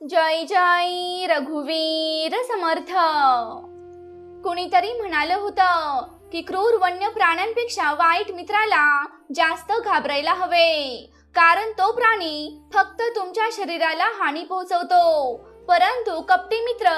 जय जय रघुवीर समर्थ. कुणीतरी म्हणालं होतं की क्रूर वन्य प्राण्यांपेक्षा वाईट मित्राला जास्त घाबरायला हवे. कारण तो प्राणी फक्त तुमच्या शरीराला हानी पोहोचवतो परंतु कपटी मित्र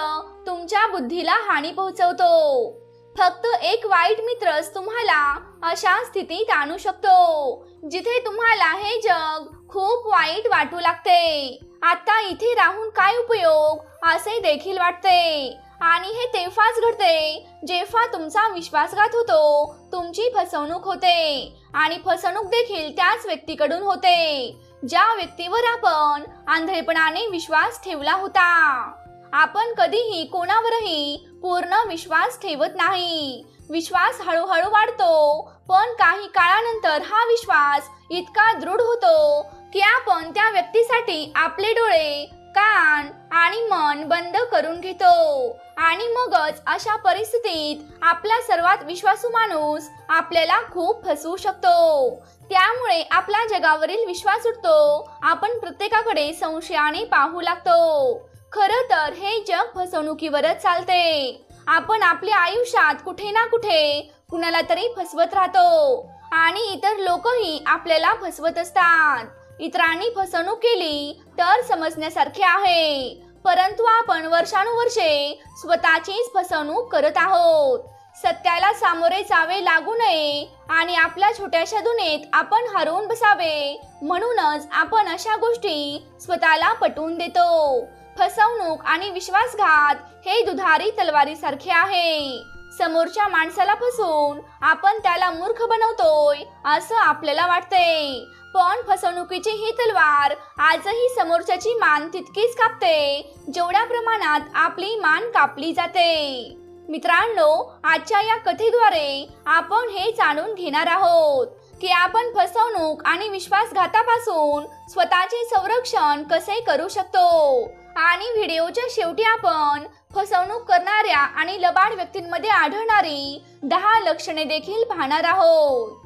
तुमच्या बुद्धीला हानी पोहोचवतो. फक्त एक वाईट मित्रच तुम्हाला अशा स्थितीत आणू शकतो जिथे तुम्हाला हे जग खूप वाईट वाटू लागते. आता इथे राहून काय उपयोग? असे देखील वाटते. आणि हे तेव्हाच घडते जेव्हा तुमचा विश्वासघात होतो. तुमची फसवणूक होते. आणि फसवणूक देखील त्याच व्यक्तीकडून होते. ज्या व्यक्तीवर आपण आंधळेपणाने विश्वास ठेवला होता. आपण कधीही कोणावरही पूर्ण विश्वास ठेवत नाही. विश्वास हळूहळू वाढतो. पण काही काळानंतर हा विश्वास इतका दृढ होतो की आपण त्या व्यक्तीसाठी आपले डोळे कान आणि मन बंद करून घेतो. आणि मगच अशा परिस्थितीत आपला सर्वात विश्वासू माणूस आपल्याला खूप फसवू शकतो. त्यामुळे आपला जगावरील विश्वास उठतो. आपण प्रत्येकाकडे संशयाने पाहू लागतो. खरं तर हे जग फसवणुकीवरच चालते. आपण आपल्या आयुष्यात कुठे ना कुठे कुणाला तरी फसवत राहतो. आणि इतर लोकही आपल्याला फसवत असतात. इतरांनी फसवणूक केली तर समजण्यासारखे आहे. परंतु आपण वर्षानुवर्षे स्वतःचीच फसवणूक करत आहोत. सत्याला सामोरे जावे लागू नये आणि आपल्या छोट्याशा दुनेत आपण हरवून बसावे. म्हणूनच आपण अशा गोष्टी स्वतःला पटवून देतो. फसवणूक आणि विश्वासघात हे दुधारी तलवारीसारखे आहे. समोरच्या माणसाला फसवून आपण त्याला मूर्ख बनवतोय असं आपल्याला वाटते पण फसवणुकीची ही तलवार आजही समोरच्याची मान तितकीच कापते. जेवढ्या प्रमाणात आपली मान कापली जाते. मित्रांनो आजच्या या कथेद्वारे आपण हे जाणून घेणार आहोत की आपण फसवणूक आणि विश्वासघातापासून स्वतःचे संरक्षण कसे करू शकतो? आणि व्हिडिओच्या शेवटी आपण फसवणूक करणाऱ्या आणि लबाड व्यक्तींमध्ये आढळणारी दहा लक्षणे देखील पाहणार आहोत.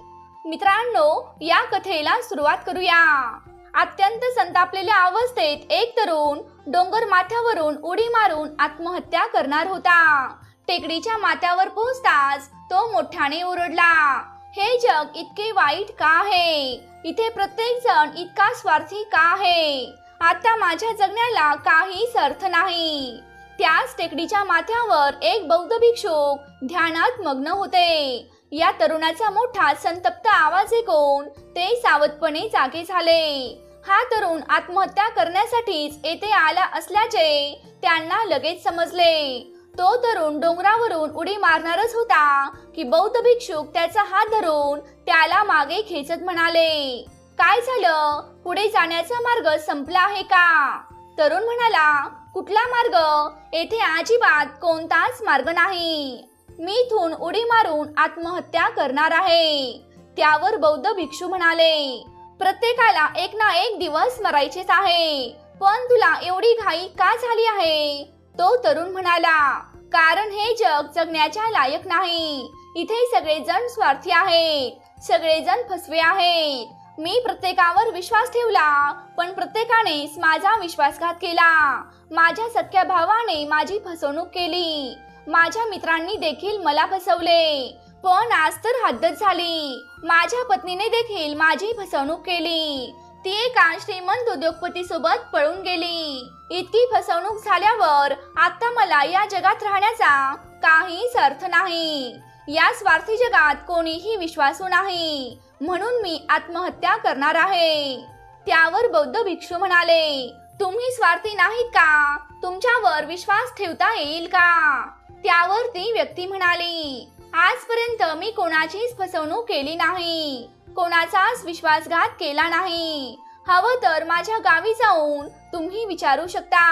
मित्रांनो या कथेला सुरुवात करूया. अत्यंत संतापलेल्या अवस्थेत एक तरुण डोंगर माथ्यावरून उडी मारून आत्महत्या करणार होता. टेकडीच्या माथ्यावर पोहोचताच तो मोठ्याने ओरडला हे जग इतके वाईट का आहे? इथे प्रत्येक जण इतका स्वार्थी का आहे? आता माझ्या जगण्याला काहीच अर्थ नाही. त्याच टेकडीच्या माथ्यावर एक बौद्ध भिक्षुक ध्यानात मग्न होते. या तरुणाचा मोठा संतप्त आवाज ऐकून ते सावधपणे जागे झाले. हा तरुण आत्महत्या करण्यासाठीच येथे आला असल्याचे त्यांना लगेच समजले. तो तरुण डोंगरावरून उडी मारणारच होता की बौद्ध भिक्षुक त्याचा हात धरून त्याला मागे खेचत म्हणाले काय झालं? पुढे जाण्याचा मार्ग संपला आहे का? तरुण म्हणाला कुठला मार्ग? येथे अजिबात कोणताच मार्ग नाही. मी इथून उडी मारून आत्महत्या करणार आहे. त्यावर बौद्ध भिक्षू म्हणाले प्रत्येकाला एक ना एक दिवस मरायचेच आहे. पण तुला एवढी घाई का झाली आहे? तो तरुण म्हणाला कारण हे जग जगण्याच्या लायक नाही. इथे सगळेजण स्वार्थी आहेत. सगळेजण फसवे आहेत. मी प्रत्येकावर विश्वास ठेवला पण प्रत्येकानेच माझा विश्वासघात केला. माझ्या सख्या भावाने माझी फसवणूक केली. माझ्या मित्रांनी देखील मला फसवले. पण आज तर हद्दच झाली. माझ्या पत्नीने देखील माझी फसवणूक केली. ती एका श्रीमंत उद्योगपती सोबत पळून गेली. इतकी फसवणूक झाल्यावर आता मला या जगात राहण्याचा काहीच अर्थ नाही. या स्वार्थी जगात कोणीही विश्वासू नाही. म्हणून मी आत्महत्या करणार आहे. त्यावर बौद्ध भिक्षू म्हणाले तुम्ही स्वार्थी नाहीत का? तुमच्यावर विश्वास ठेवता येईल का? त्यावर ती व्यक्ती म्हणाली आजपर्यंत मी कोणाचीच फसवणूक केली नाही. कोणाचाच विश्वासघात केला नाही. हवं तर माझ्या गावी जाऊन तुम्ही विचारू शकता.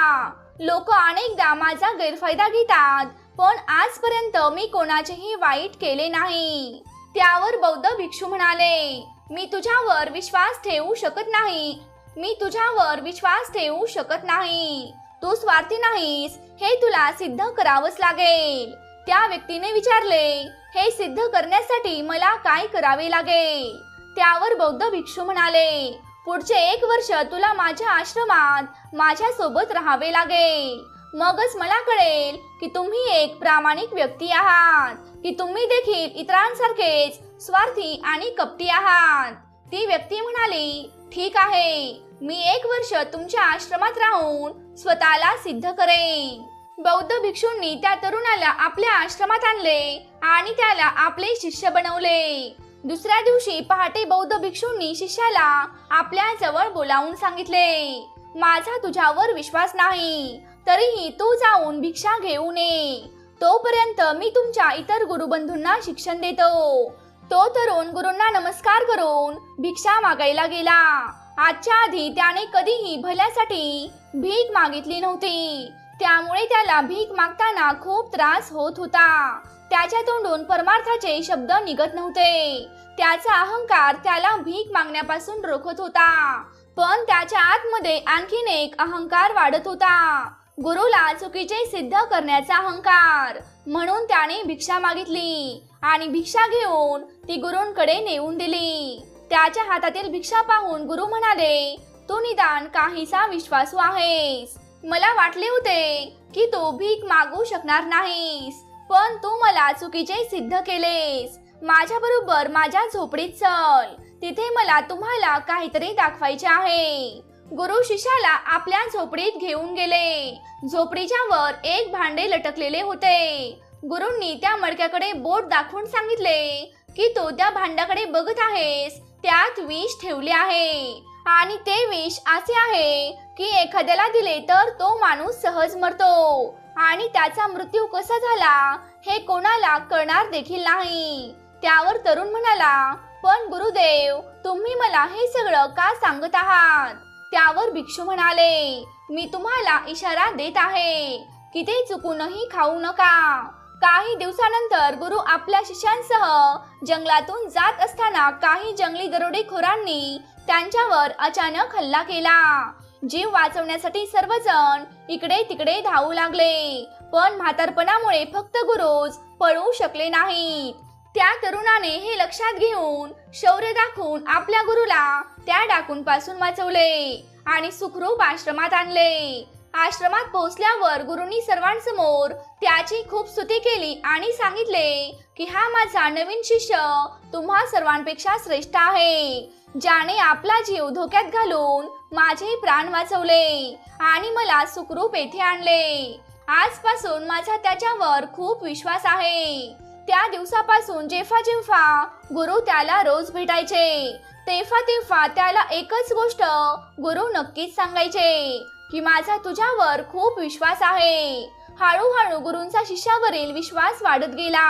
लोक अनेकदा माझा गैरफायदा घेतात पण आजपर्यंत मी कोणाचेही वाईट केले नाही. त्यावर बौद्ध भिक्षू म्हणाले मी तुझ्यावर विश्वास ठेवू शकत नाही. मी तुझ्यावर विश्वास ठेवू शकत नाही. तू स्वार्थी नाहीस हे तुला सिद्ध करावंच लागेल. त्या व्यक्तीने विचारले हे सिद्ध करण्यासाठी मला काय करावे लागेल? त्यावर बौद्ध भिक्षू म्हणाले पुढचे एक वर्ष तुला माझ्या आश्रमात माझ्या सोबत राहावे लागेल. मगच मला कळेल की तुम्ही एक प्रामाणिक व्यक्ती आहात की तुम्ही देखील इतरांसारखेच स्वार्थी आणि कपटी आहात. ती व्यक्ती म्हणाली ठीक आहे मी एक वर्ष तुमच्या आश्रमात राहून स्वतःला सिद्ध करेन. बौद्ध भिक्षूंनी त्या तरुणाला आपल्या आश्रमात आणले आणि त्याला आपले शिष्य बनवले. दुसऱ्या दिवशी पहाटे बौद्ध भिक्षूंनी शिष्याला आपल्या जवळ बोलावून सांगितले माझा तुझ्यावर विश्वास नाही तरीही तू जाऊन भिक्षा घेऊ नये तोपर्यंत मी तुमच्या इतर गुरुबंधूंना शिक्षण देतो. तो तरुण गुरूंना नमस्कार करून भिक्षा मागायला गेला. आजच्या आधी त्याने कधीही भल्यासाठी भीक मागितली नव्हती. त्यामुळे त्याला भीक मागताना खूप त्रास होत होता. त्याच्या तोंडून परमार्थाचे शब्द निघत नव्हते. त्याचा अहंकार त्याला भीक मागण्यापासून रोखत होता. पण त्याच्या आतमध्ये आणखीन एक अहंकार वाढत होता. गुरुला चुकीचे सिद्ध करण्याचा अहंकार म्हणून त्याने भिक्षा मागितली आणि भिक्षा घेऊन ती गुरूंकडे नेऊन दिली. त्याच्या हातातील भिक्षा पाहून गुरु म्हणाले तू निदान काहीसा विश्वासू आहेस. मला वाटले होते की तू भीक मागू शकणार नाहीस पण तू मला चुकीचे सिद्ध केलेस. माझ्या बरोबर माझ्या झोपडीत चल तिथे मला तुम्हाला काहीतरी दाखवायचे आहे. गुरु शिष्याला आपल्या झोपडीत घेऊन गेले. झोपडीच्या वर एक भांडे लटकलेले होते. गुरुंनी त्या मडक्याकडे बोट दाखवून सांगितले की तो त्या भांड्याकडे बघत आहेस त्यात विष ठेवले आहे. आणि ते विष असे आहे की एखाद्याला दिले तर तो माणूस सहज मरतो. आणि त्याचा मृत्यू कसा झाला हे कोणाला कळणार देखील नाही. त्यावर तरुण म्हणाला पण गुरुदेव तुम्ही मला हे सगळं का सांगत आहात? त्यावर भिक्षू म्हणाले मी तुम्हाला इशारा देत आहे की ते चुकूनही खाऊ नका. काही दिवसानंतर गुरु आपल्या शिष्यांसह जंगलातून जात असताना काही जंगली दरोडेखोरांनी त्यांच्यावर अचानक हल्ला केला. जीव वाचवण्यासाठी सर्वजण इकडे तिकडे धावू लागले पण म्हातारपणामुळे फक्त गुरुज पळू शकले नाहीत. त्या तरुणाने हे लक्षात घेऊन शौर्य दाखवून आपल्या गुरुला त्या डाकूंपासून वाचवले आणि सुखरूप आश्रमात आणले. आश्रमात पोहोचल्यावर गुरुंनी सर्वांसमोर त्याची खूप स्तुती केली आणि सांगितले की हा माझा नवीन शिष्य तुम्हा सर्वांपेक्षा श्रेष्ठ आहे. ज्याने आपला जीव धोक्यात घालून माझे प्राण वाचवले आणि मला सुखरूप येथे आणले. आजपासून माझा त्याच्यावर खूप विश्वास आहे. त्या दिवसापासून जेव्हा जेव्हा गुरु त्याला रोज भेटायचे तेव्हा तेव्हा त्याला एकच गोष्ट गुरु नक्कीच सांगायचे. की माझा तुझ्यावर खूप विश्वास आहे. हळूहळू गुरूंचा शिष्यावरील विश्वास वाढत गेला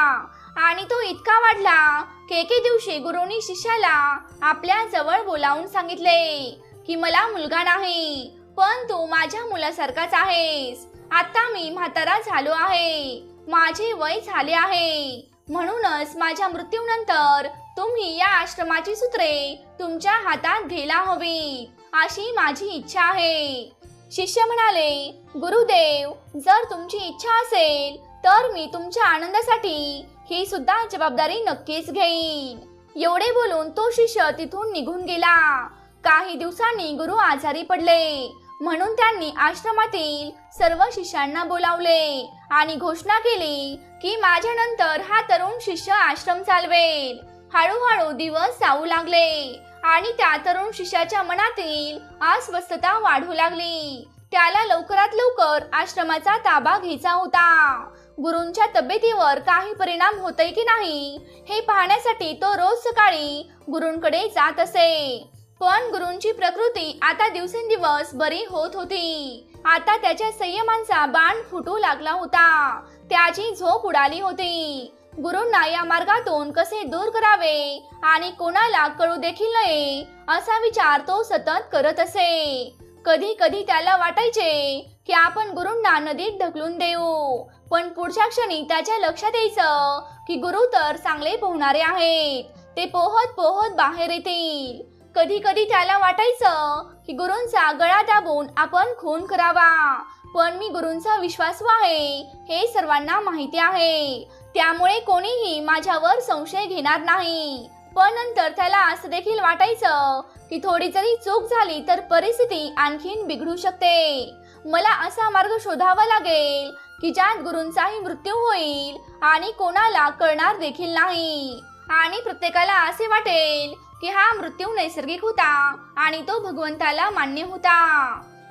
आणि तो इतका वाढला की एके दिवशी गुरुनी शिष्याला आपल्या जवळ बोलावून सांगितले की मला मुलगा नाही पण तू माझ्या मुलासारखाच आहेस. आता मी म्हातारा झालो आहे. माझे वय झाले आहे. म्हणूनच माझ्या मृत्यूनंतर तुम्ही या आश्रमाची सूत्रे तुमच्या हातात घ्यायला हवी अशी माझी इच्छा आहे. शिष्य म्हणाले गुरुदेव जर तुमची इच्छा असेल तर मी तुमच्या आनंदासाठी ही सुद्धा जबाबदारी नक्कीच घेईन. एवढे बोलून तो शिष्य तिथून निघून गेला. काही दिवसांनी गुरु आजारी पडले. म्हणून त्यांनी आश्रमातील सर्व शिष्यांना बोलावले आणि घोषणा केली की माझ्यानंतर हा तरुण शिष्य आश्रम चालवेल. हळूहळू दिवस जाऊ लागले. आणि त्या तरुण शिष्याच्या मनातील अस्वस्थता वाढू लागली. त्याला लवकरात लवकर आश्रमाचा ताबा घ्यायचा होता. गुरूंच्या तब्येतीवर काही परिणाम होतय की नाही हे पाहण्यासाठी तो रोज सकाळी गुरूंकडे जात असे. पण गुरूंची प्रकृती आता दिवसेंदिवस बरी होत होती. आता त्याच्या संयमांचा बाण फुटू लागला होता. त्याची झोप उडाली होती. गुरूंना या मार्गातून कसे दूर करावे आणि कोणाला कळू देखील नये असा विचार तो सतत करत असे. कधी कधी त्याला वाटायचे की आपण गुरूंना नदीत ढकलून देऊ पण पुढच्या क्षणी त्याच्या लक्षात यायचं की गुरु तर चांगले पोहणारे आहेत ते पोहत पोहत बाहेर येतील. कधी कधी त्याला वाटायचं की गुरूंचा गळा दाबून आपण खून करावा पण मी गुरूंचा विश्वासू आहे हे सर्वांना माहिती आहे. त्यामुळे कोणीही माझ्यावर संशय घेणार नाही. पण नंतर त्याला असं देखील वाटायचं की थोडी जरी चूक झाली तर परिस्थिती आणखीन बिघडू शकते. मला असा मार्ग शोधावा लागेल की ज्यात गुरूंचाही मृत्यू होईल आणि कोणाला कळणार देखील नाही. आणि प्रत्येकाला असे वाटेल की हा मृत्यू नैसर्गिक होता आणि तो भगवंताला मान्य होता.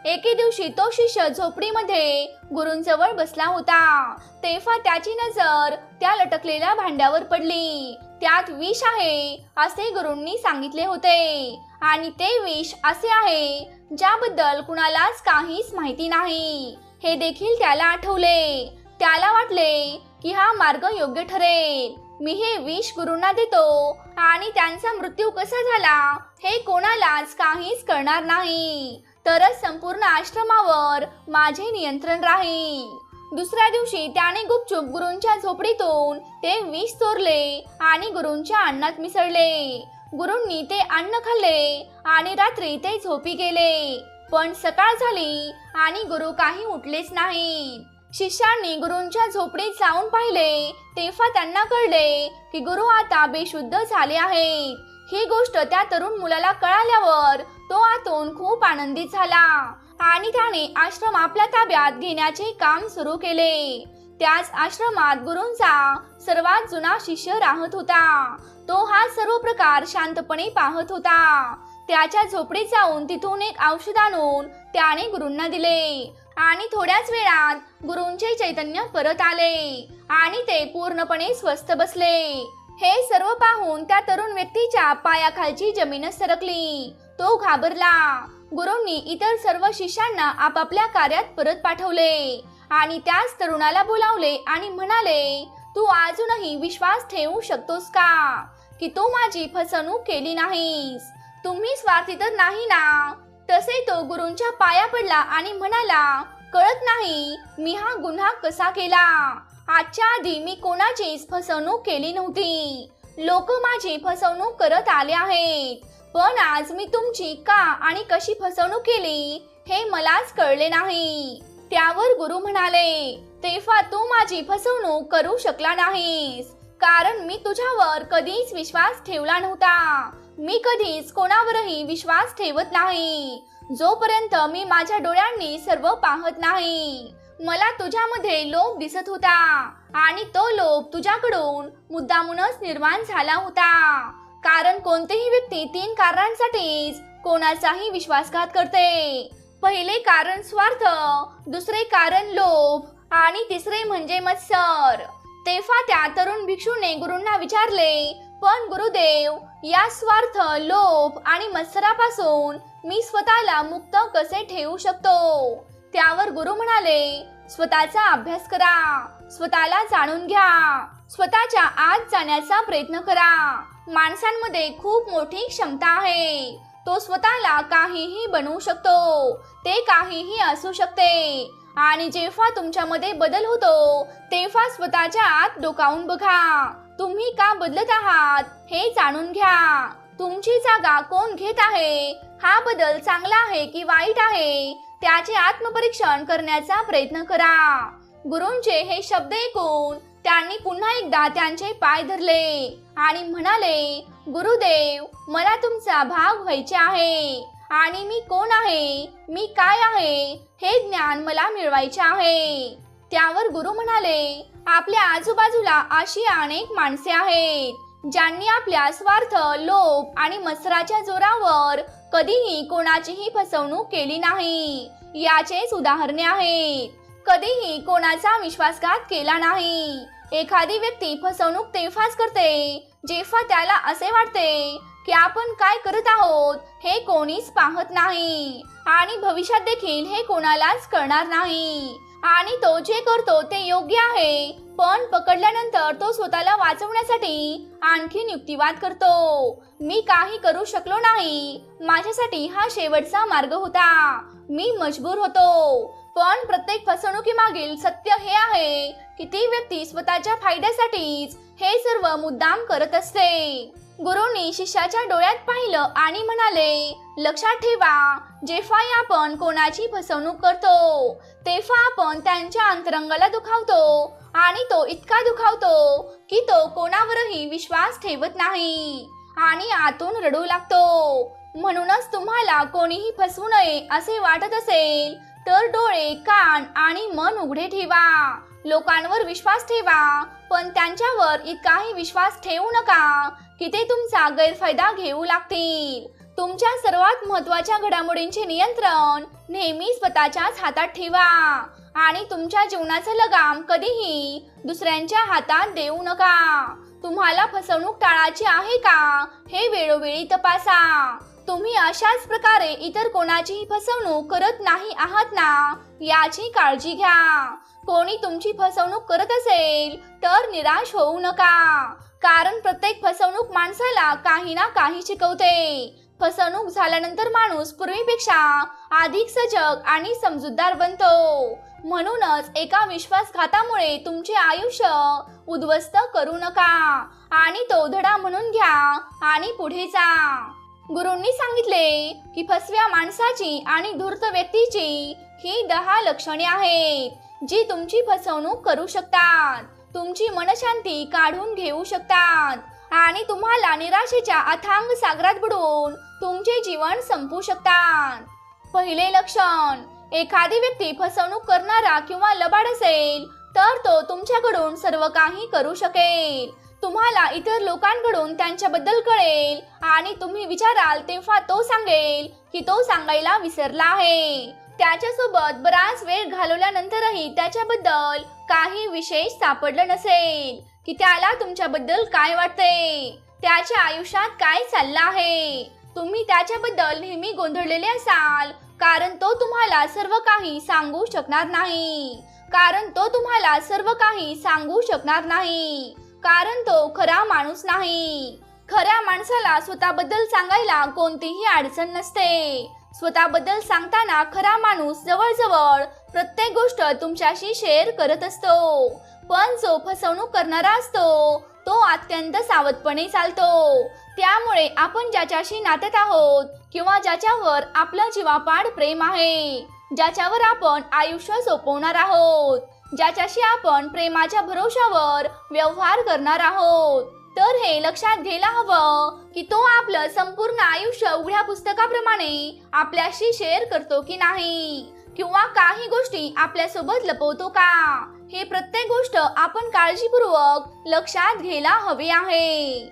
एके दिवशी तो शिष्य झोपडीमध्ये गुरूंजवळ बसला होता. तेव्हा त्याची नजर त्या लटकलेल्या भांड्यावर पडली. त्यात विष आहे असे गुरूंनी सांगितले होते. आणि ते विष असे आहे ज्याबद्दल कुणालाच काहीच माहिती नाही. हे देखील त्याला आठवले. त्याला वाटले की हा मार्ग योग्य ठरेल. मी हे विष गुरूंना देतो आणि त्यांचा मृत्यू कसा झाला हे कोणालाच काहीच कळणार नाही. तरच संपूर्ण आश्रमावर माझे नियंत्रण राहील. दुसऱ्या दिवशी त्याने गुपचूप गुरूंच्या झोपडीतून ते विष चोरले आणि गुरूंच्या अन्नात मिसळले. गुरूंनी ते अन्न खाल्ले आणि रात्री ते झोपी गेले. पण सकाळ झाली आणि गुरु काही उठलेच नाही शिष्यांनी गुरूंच्या झोपडीत जाऊन पाहिले तेव्हा त्यांना कळले की गुरु आता बेशुद्ध झाले आहेत. ही गोष्ट त्या तरुण मुलाला कळाल्यावर तो आतून खूप आनंदित झाला. आणि त्याने आश्रम आपल्या ताब्यात घेण्याचे काम सुरू केले. त्याच आश्रमात गुरूंचा सर्वात जुना शिष्य राहत होता. तो हा सर्व प्रकार शांतपणे पाहत होता. त्याच्या झोपडीत जाऊन तिथून एक औषध आणून त्याने गुरूंना दिले. आणि थोड्याच वेळात गुरूंचे चैतन्य परत आले. आणि ते पूर्णपणे स्वस्थ बसले. हे सर्व पाहून त्या तरुण व्यक्तीच्या पायाखालची जमीनच सरकली. तो घाबरला. गुरुंनी इतर सर्व शिष्यांना आपापल्या कार्यात परत पाठवले आणि त्याच तरुणाला बोलावले आणि म्हणाले तू अजूनही विश्वास ठेवू शकतोस का? की तू माझी फसवणूक केली नाहीस? तुम्ही स्वार्थी तर नाही ना? तसे तो गुरूंच्या पाया पडला आणि म्हणाला कळत नाही मी हा गुन्हा कसा केला. आजच्या आधी मी कोणाचीच फसवणूक केली नव्हती. लोक माझी फसवणूक करत आले आहेत. पण आज मी तुमची का आणि कशी फसवणूक केली हे मलाच कळले नाही. त्यावर गुरु म्हणाले तेव्हा तू माझी फसवणूक करू शकला नाहीस. कारण मी तुझ्यावर कधीच विश्वास ठेवला नव्हता. मी कधीच कोणावरही विश्वास ठेवत नाही. जोपर्यंत मी माझ्या डोळ्यांनी सर्व पाहत नाही मला तुझ्यामध्ये लोभ दिसत होता. आणि तो लोभ तुझ्याकडून मुद्दामूनच निर्माण झाला होता. कारण कोणतीही व्यक्ती तीन कारणांसाठीच कोणाचाही विश्वासघात करते. पहिले कारण स्वार्थ दुसरे कारण लोभ आणि तिसरे म्हणजे मत्सर. तेव्हा त्या तरुण भिक्षूने गुरूंना विचारले पण गुरुदेव या स्वार्थ लोभ आणि मत्सरापासून मी स्वतःला मुक्त कसे ठेवू शकतो? त्यावर गुरु म्हणाले स्वतःचा अभ्यास करा. स्वतःला जाणून घ्या. स्वतःच्या आत जाण्याचा प्रयत्न करा. माणसांमध्ये खूप मोठी क्षमता आहे. तो स्वतःला काहीही बनवू शकतो. ते काहीही असू शकते. आणि जेव्हा तुमच्यामध्ये बदल होतो तेव्हा स्वतःच्या आत डोकावून बघा. तुम्ही का बदलत आहात हे जाणून घ्या. तुमची जागा कोण घेत आहे? हा बदल चांगला आहे की वाईट आहे? त्याचे आत्मपरीक्षण करण्याचा प्रयत्न करा. गुरुंचे हे शब्द ऐकून त्यांनी पुन्हा एकदा त्यांचे पाय धरले आणि म्हणाले गुरुदेव मला तुमचा भाग व्हायचे आहे. आणि मी कोण आहे? मी काय आहे? हे ज्ञान मला मिळवायचे आहे. त्यावर गुरु म्हणाले आपल्या आजूबाजूला अशी अनेक माणसे आहेत. ज्यांनी आपल्या स्वार्थ लोभ आणि मत्सराच्या जोरावर कधीही कोणाचीही फसवणूक केली नाही. याचेच उदाहरणे आहेत. कधीही कोणाचा विश्वासघात केला नाही. एखादी व्यक्ती फसवणूक तेव्हाच करते जेव्हा त्याला असे वाटते की आपण काय करत आहोत हे कोणीच पाहत नाही आणि भविष्यात देखील हे कोणालाच कळणार नाही. आणि तो जे करतो ते योग्य आहे. पण पकडल्यानंतर तो स्वतःला वाचवण्यासाठी आणखी युक्तिवाद करतो. मी काही करू शकलो नाही. माझ्यासाठी हा शेवटचा मार्ग होता. मी मजबूर होतो. पण प्रत्येक फसवणुकीमागील सत्य हे आहे की ती व्यक्ती स्वतःच्या फायद्यासाठीच हे सर्व मुद्दाम करत असते. गुरुनी शिष्याच्या डोळ्यात पाहिलं आणि म्हणाले लक्षात ठेवा जेव्हाही आपण कोणाची फसवणूक करतो तेव्हा आपण त्यांच्या अंतरंगाला दुखावतो आणि तो इतका दुखावतो की तो कोणावरही विश्वास ठेवत नाही आणि आतून रडू लागतो. म्हणूनच तुम्हाला कोणीही फसवू नये असे वाटत असेल तर डोळे कान आणि मन उघडे ठेवा. लोकांवर विश्वास ठेवा पण त्यांच्यावर इतकाही विश्वास ठेवू नका की ते तुमचा गैरफायदा घेऊ लागतील. तुमच्या सर्वात महत्त्वाच्या घडामोडींचे नियंत्रण नेहमी स्वतःच्याच हातात ठेवा आणि तुमच्या जीवनाचा लगाम कधीही दुसऱ्यांच्या हातात देऊ नका. तुम्हाला फसवणूक टाळायची आहे का हे वेळोवेळी तपासा. तुम्ही अशाच प्रकारे इतर कोणाचीही फसवणूक करत नाही आहात ना याची काळजी घ्या. कोणी तुमची फसवणूक करत असेल तर निराश होऊ नका. कारण प्रत्येक फसवणूक माणसाला काही ना काही शिकवते. फसवणूक झाल्यानंतर माणूस पूर्वीपेक्षा अधिक सजग आणि समजूतदार बनतो. म्हणूनच एका विश्वासघातामुळे तुमचे आयुष्य उद्ध्वस्त करू नका आणि तो धडा म्हणून घ्या आणि पुढे जा. गुरूंनी सांगितले की फसव्या माणसाची आणि धूर्त व्यक्तीची ही दहा लक्षणे आहेत. जी तुमची फसवणूक करू शकतात. तुमची मनशांती काढून घेऊ शकतात. आणि तुम्हाला निराशेच्या अथांग सागरात बुडवून तुमचे जीवन संपू शकतात. पहिले लक्षण एखादी व्यक्ती फसवणूक करणारा किंवा लबाड असेल तर तो तुमच्याकडून सर्व काही करू शकेल. तुम्हाला इतर लोकांकडून त्यांच्याबद्दल कळेल आणि तुम्ही विचाराल तेव्हा तो सांगेल की तो सांगायला विसरला आहे. त्याच्यासोबत बराच वेळ घालवल्यानंतरही त्याच्याबद्दल काही विशेष सापडलं नसेल. की त्याला तुमच्याबद्दल काय वाटते त्याच्या आयुष्यात काय चाललं आहे? तुम्ही त्याच्याबद्दल नेहमी गोंधळलेले असाल कारण तो तुम्हाला सर्व काही सांगू शकणार नाही. कारण तो तुम्हाला सर्व काही सांगू शकणार नाही. कारण तो खरा माणूस नाही. खऱ्या माणसाला स्वतःबद्दल सांगायला कोणतीही अडचण नसते. स्वतःबद्दल सांगताना खरा माणूस जवळजवळ प्रत्येक गोष्ट तुमच्याशी शेअर करत असतो. पण जो फसवणूक करणारा असतो तो अत्यंत सावधपणे चालतो. त्यामुळे आपण ज्याच्याशी नात्यात आहोत किंवा ज्याच्यावर आपलं जीवापाड प्रेम आहे ज्याच्यावर आपण आयुष्य सोपवणार आहोत ज्याच्याशी आपण प्रेमाच्या भरोशावर व्यवहार करणार आहोत तर हे लक्षात घ्यायला हवं की तो आपलं संपूर्ण आयुष्य उघड्या पुस्तकाप्रमाणे आपल्याशी शेअर करतो की नाही? किंवा काही गोष्टी आपल्यासोबत लपवतो का? हे प्रत्येक गोष्ट आपण काळजीपूर्वक लक्षात घ्यायला हवी आहे.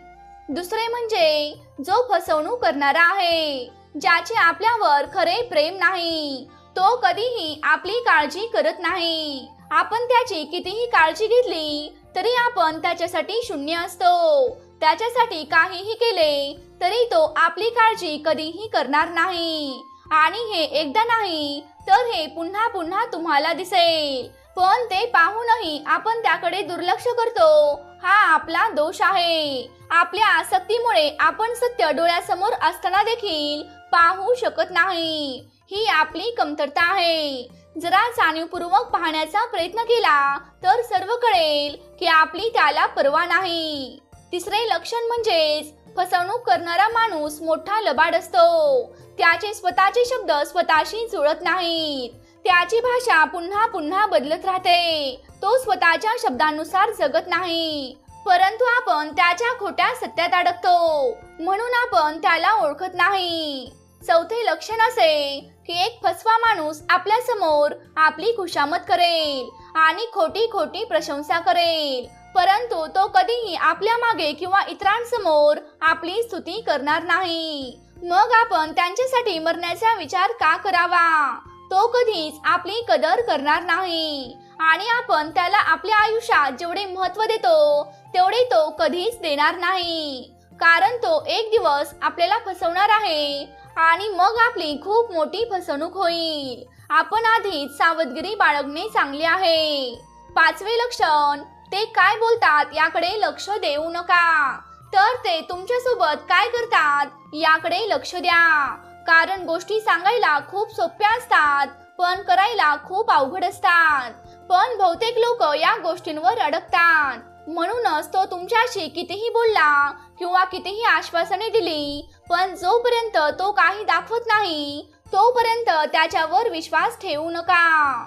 दुसरे म्हणजे जो फसवणूक करणारा आहे ज्याचे आपल्यावर खरे प्रेम नाही तो कधीही आपली काळजी करत नाही. आपण त्याची कितीही काळजी घेतली तरी आपण त्याच्यासाठी शून्य असतो. त्याच्यासाठी काहीही केले तरी तो आपली काळजी कधीही करणार नाही. आणि हे एकदा नाही तर हे पुन्हा पुन्हा तुम्हाला दिसेल. पण ते पाहूनही आपण त्याकडे दुर्लक्ष करतो. हा आपला दोष आहे. आपल्या आसक्तीमुळे आपण सत्य डोळ्यासमोर असताना देखील पाहू शकत नाही. ही आपली कमतरता आहे. जरा जाणीवपूर्वक पाहण्याचा प्रयत्न केला तर सर्व कळेल की आपली त्याला पर्वा नाही. तिसरे लक्षण म्हणजेच फसवणूक करणारा माणूस मोठा लबाड असतो. त्याचे स्वतःचे शब्द स्वतःशी जुळत नाहीत. त्याची भाषा पुन्हा पुन्हा बदलत राहते. तो स्वतःच्या शब्दांनुसार जगत नाही. परंतु आपण त्याच्या खोट्या सत्यात अडकतो. म्हणून आपण त्याला ओळखत नाही. चौथे लक्षण असे की एक फसवा माणूस आपल्यासमोर आपली खुशामत करेल आणि खोटी खोटी प्रशंसा करेल. परंतु तो कधीही आपल्या मागे किंवा इतरांसमोर आपली स्तुती करणार नाही. मग आपण त्यांच्यासाठी मरण्याचा विचार का करावा? तो कधीच आपली कदर करणार नाही. आणि आपण त्याला आपल्या आयुष्यात जेवढे महत्त्व देतो तेवढे तो कधीच देणार नाही. कारण तो एक दिवस आपल्याला फसवणार आहे आणि मग आपली खूप मोठी फसवणूक होईल. आपण आधीच सावधगिरी बाळगणे चांगले आहे. पाचवे लक्षण ते काय बोलतात याकडे लक्ष देऊ नका. तर ते तुमच्यासोबत काय करतात याकडे लक्ष द्या. कारण गोष्टी सांगायला खूप सोप्या असतात पण करायला खूप अवघड असतात. पण बहुतेक लोक या गोष्टींवर अडकतात. म्हणूनच तो तुमच्याशी कितीही बोलला किंवा कितीही आश्वासने दिली पण जोपर्यंत तो काही दाखवत नाही तोपर्यंत त्याच्यावर विश्वास ठेवू नका.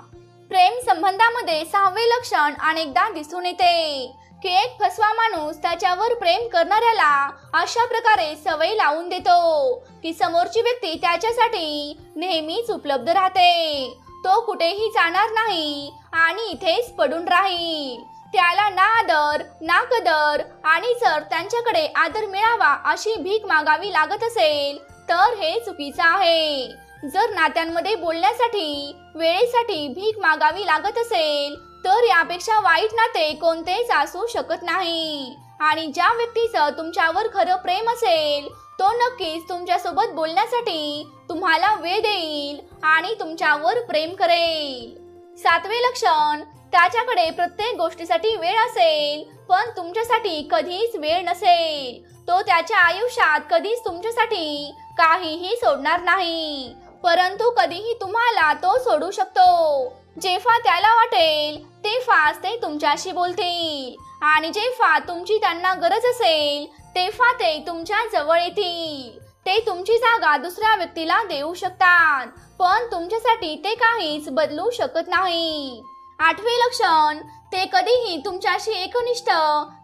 प्रेम संबंधामध्ये सहावे लक्षण अनेकदा दिसून येते. की एक फसवा माणूस त्याच्यावर प्रेम करणाऱ्याला अशा प्रकारे सवय लावून देतो की समोरची व्यक्ती त्याच्यासाठी नेहमीच उपलब्ध राहते. तो कुठेही जाणार नाही आणि इथेच पडून राहील. त्याला ना आदर ना कदर आणि जर त्यांच्याकडे आदर मिळावा अशी भीक मागावी लागत असेल तर हे चुकीचं आहे. जर नात्यांमध्ये बोलण्यासाठी वेळेसाठी भीक मागावी लागत असेल तर यापेक्षा वाईट नाते कोणतेच असू शकत नाही. आणि ज्या व्यक्तीचं तुमच्यावर खरं प्रेम असेल तो नक्कीच तुमच्यासोबत बोलण्यासाठी तुम्हाला वेळ देईल आणि तुमच्यावर प्रेम करेल. सातवे लक्षण त्याच्याकडे प्रत्येक गोष्टीसाठी वेळ असेल पण तुमच्यासाठी कधीच वेळ नसेल. तो त्याच्या आयुष्यात कधीच तुमच्यासाठी काहीही सोडणार नाही. परंतु कधीही तुम्हाला तो सोडू शकतो. जेव्हा त्याला वाटेल तेव्हाच ते तुमच्याशी बोलतील. आणि जेव्हा तुमची त्यांना गरज असेल तेव्हा ते तुमच्या जवळ येतील. ते तुमची जागा दुसऱ्या व्यक्तीला देऊ शकतात पण तुमच्यासाठी ते काहीच बदलू शकत नाही. आठवे लक्षण ते कधीही तुमच्याशी एकनिष्ठ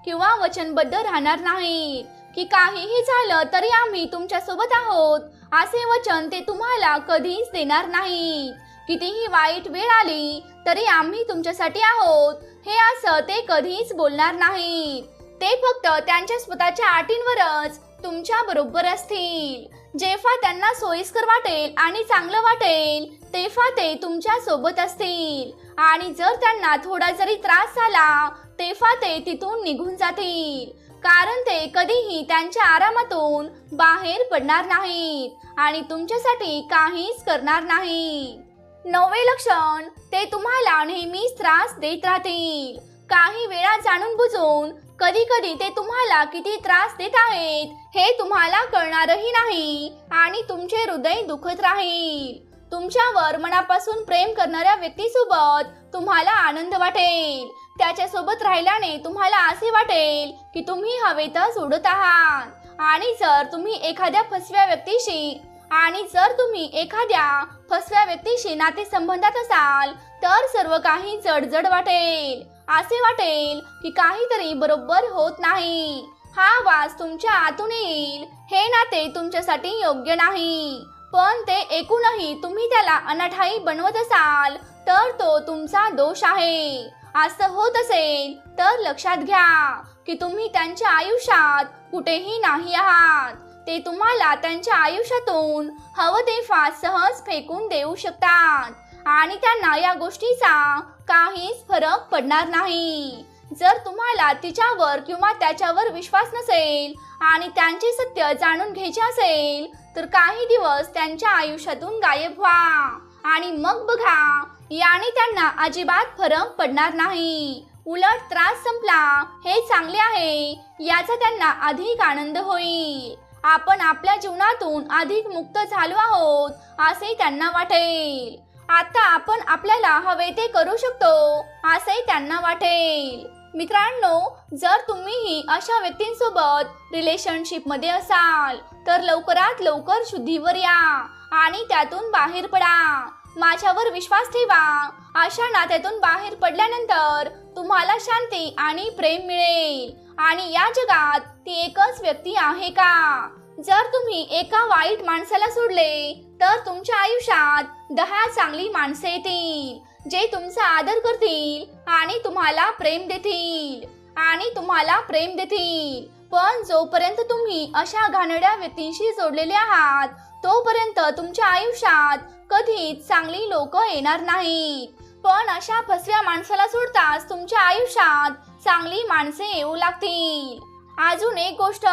किंवा वचनबद्ध राहणार नाहीत. की काहीही झालं तरी आम्ही तुमच्यासोबत आहोत. असे वचन ते तुम्हाला कधीच देणार नाहीत. कितीही वाईट वेळ आली तरी आम्ही तुमच्यासाठी आहोत. हे असं ते कधीच बोलणार नाहीत. ते फक्त त्यांच्या स्वतःच्या अटींवरच तुमच्या बरोबर असतील. जेव्हा त्यांना सोयीस्कर वाटेल आणि चांगलं वाटेल तेव्हा ते तुमच्यासोबत असतील. आणि जर त्यांना थोडा जरी त्रास झाला तेव्हा ते तिथून निघून जातील. कारण ते कधीही त्यांच्या आरामातून बाहेर पडणार नाहीत आणि तुमच्यासाठी काहीच करणार नाही नववे लक्षण ते तुम्हाला नेहमीच त्रास देत राहतील. काही वेळा जाणून बुजून कधी कधी ते तुम्हाला किती त्रास देत आहेत हे तुम्हाला कळणारही नाही आणि तुमचे हृदय दुखत राहील. तुमच्यावर मनापासून प्रेम करणाऱ्या व्यक्तीसोबत तुम्हाला आनंद वाटेल. त्याच्यासोबत राहिल्याने तुम्हाला असे वाटेल की तुम्ही हवेतच उडत आहात. आणि जर तुम्ही एखाद्या फसव्या व्यक्तीशी आणि जर तुम्ही एखाद्या फसव्या व्यक्तीशी नातेसंबंधात असाल तर सर्व काही जडजड वाटेल. असे वाटेल की काहीतरी बरोबर होत नाही. हा वास तुमच्या आतून येईल. हे नाते तुमच्यासाठी योग्य नाही. पण ते एकूणही तुम्ही त्याला अनाठाई बनवत असाल तर तो तुमचा दोष आहे. असं होत असेल तर लक्षात घ्या की तुम्ही त्यांच्या आयुष्यात कुठेही नाही आहात. ते तुम्हाला त्यांच्या आयुष्यातून हवं ते फास सहज फेकून देऊ शकतात. आणि त्यांना या गोष्टीचा काहीच फरक पडणार नाही. जर तुम्हाला तिच्यावर किंवा त्याच्यावर विश्वास नसेल आणि त्यांचे सत्य जाणून घ्यायचे असेल तर काही दिवस त्यांच्या आयुष्यातून गायब व्हा. आणि मग बघा याने त्यांना अजिबात फरक पडणार नाही. उलट त्रास संपला हे चांगले आहे याचा त्यांना अधिक आनंद होईल. आपण आपल्या जीवनातून अधिक मुक्त झालो आहोत असे त्यांना वाटेल. आता आपण आपल्याला हवे ते करू शकतो असंही त्यांना वाटेल. मित्रांनो जर तुम्हीही अशा व्यक्तींसोबत रिलेशनशिपमध्ये असाल तर लवकरात लवकर शुद्धीवर या आणि त्यातून बाहेर पडा. माझ्यावर विश्वास ठेवा. अशा नात्यातून बाहेर पडल्यानंतर तुम्हाला शांती आणि प्रेम मिळेल. आणि या जगात ती एकच व्यक्ती आहे का? जर तुम्ही एका वाईट माणसाला सोडले तर तुमच्या आयुष्यात दहा चांगली माणसे येतील जे तुमचा आदर करतील आणि तुम्हाला प्रेम देतील आणि तुम्हाला प्रेम देतील. पण जोपर्यंत तुम्ही अशा घाणड्या व्यक्तींशी जोडलेले आहात तोपर्यंत तुमच्या आयुष्यात कधीच चांगली लोक येणार नाहीत. पण अशा फसव्या माणसाला सोडताच तुमच्या आयुष्यात चांगली माणसे येऊ लागतील. अजून एक गोष्ट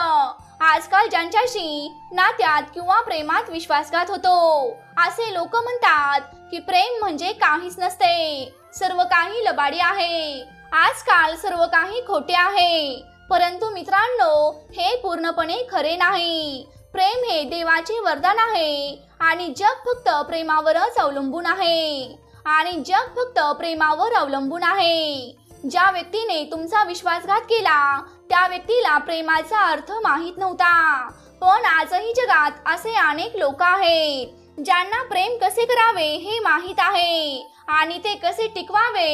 आजकाल ज्यांच्याशी नात्यात किंवा प्रेमात विश्वासघात होतो. असे लोक म्हणतात की प्रेम म्हणजे काहीच नसते. सर्व काही लबाडी आहे. आजकाल सर्व काही खोटे आहे. परंतु मित्रांनो हे पूर्णपणे खरे नाही. प्रेम हे देवाचे वरदान आहे आणि जग फक्त प्रेमावरच अवलंबून आहे. आणि जग फक्त प्रेमावर अवलंबून आहे. ज्या व्यक्तीने तुमचा विश्वासघात केला त्या व्यक्तीला प्रेमाचा अर्थ माहीत नव्हता. पण आजही जगात असे अनेक लोक आहेत ज्यांना प्रेम कसे करावे हे माहीत आहे आणि ते कसे टिकवावे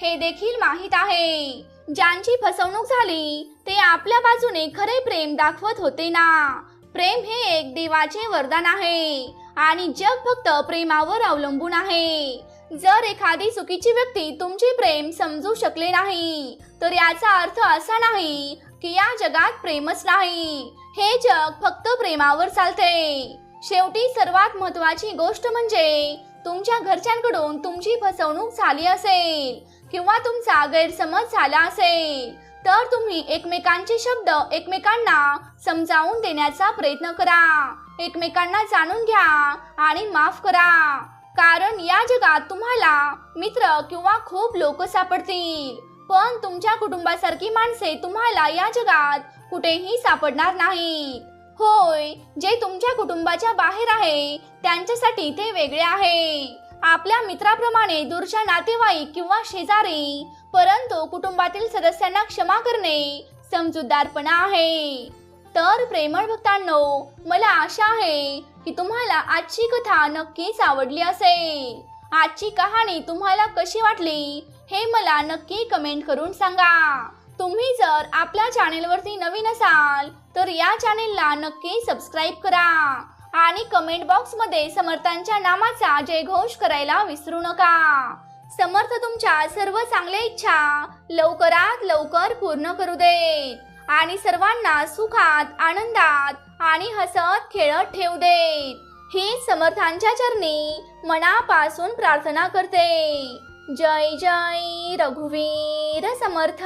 हे देखील माहीत आहे. ज्यांची फसवणूक झाली ते आपल्या बाजूने खरे प्रेम दाखवत होते ना. प्रेम हे एक देवाचे वरदान आहे आणि जग फक्त प्रेमावर अवलंबून आहे. जर एखादी चुकीची व्यक्ती तुमचे प्रेम समजू शकले नाही तर याचा अर्थ असा नाही की या जगात प्रेमच नाही. हे जग फक्त प्रेमावर चालते. शेवटी सर्वात महत्वाची गोष्ट म्हणजे तुमच्या घरच्यांकडून तुमची फसवणूक झाली असेल किंवा तुमचा गैरसमज झाला असेल तर तुम्ही एकमेकांचे शब्द एकमेकांना समजावून देण्याचा प्रयत्न करा. एकमेकांना जाणून घ्या आणि माफ करा. कारण या जगात तुम्हाला मित्र किंवा खूप लोक सापडतील. पण तुमच्या कुटुंबासारखी माणसे तुम्हाला या जगात कुठेही सापडणार नाही होय जे तुमच्या कुटुंबाच्या बाहेर आहे त्यांच्यासाठी ते वेगळे आहे. आपल्या मित्राप्रमाणे दूरच्या नातेवाईक किंवा शेजारी परंतु कुटुंबातील सदस्यांना क्षमा करणे समजूतदारपणा आहे. तर प्रेमळ भक्तांनो मला आशा आहे की तुम्हाला आजची कथा नक्कीच आवडली असेल. आजची कहाणी तुम्हाला कशी वाटली हे मला नक्की कमेंट करून सांगा. तुम्ही जर आपल्या चॅनेलवरती नवीन असाल तर या चॅनेलला नक्की सबस्क्राईब करा. आणि कमेंट बॉक्समध्ये समर्थांच्या नामाचा जयघोष करायला विसरू नका. समर्थ तुमच्या सर्व चांगल्या इच्छा लवकरात लवकर पूर्ण करू देत. आणि सर्वांना सुखात आनंदात आणि हसत खेळत ठेवू देत. ही समर्थांच्या चरणी मनापासून प्रार्थना करते. जय जय रघुवीर समर्थ.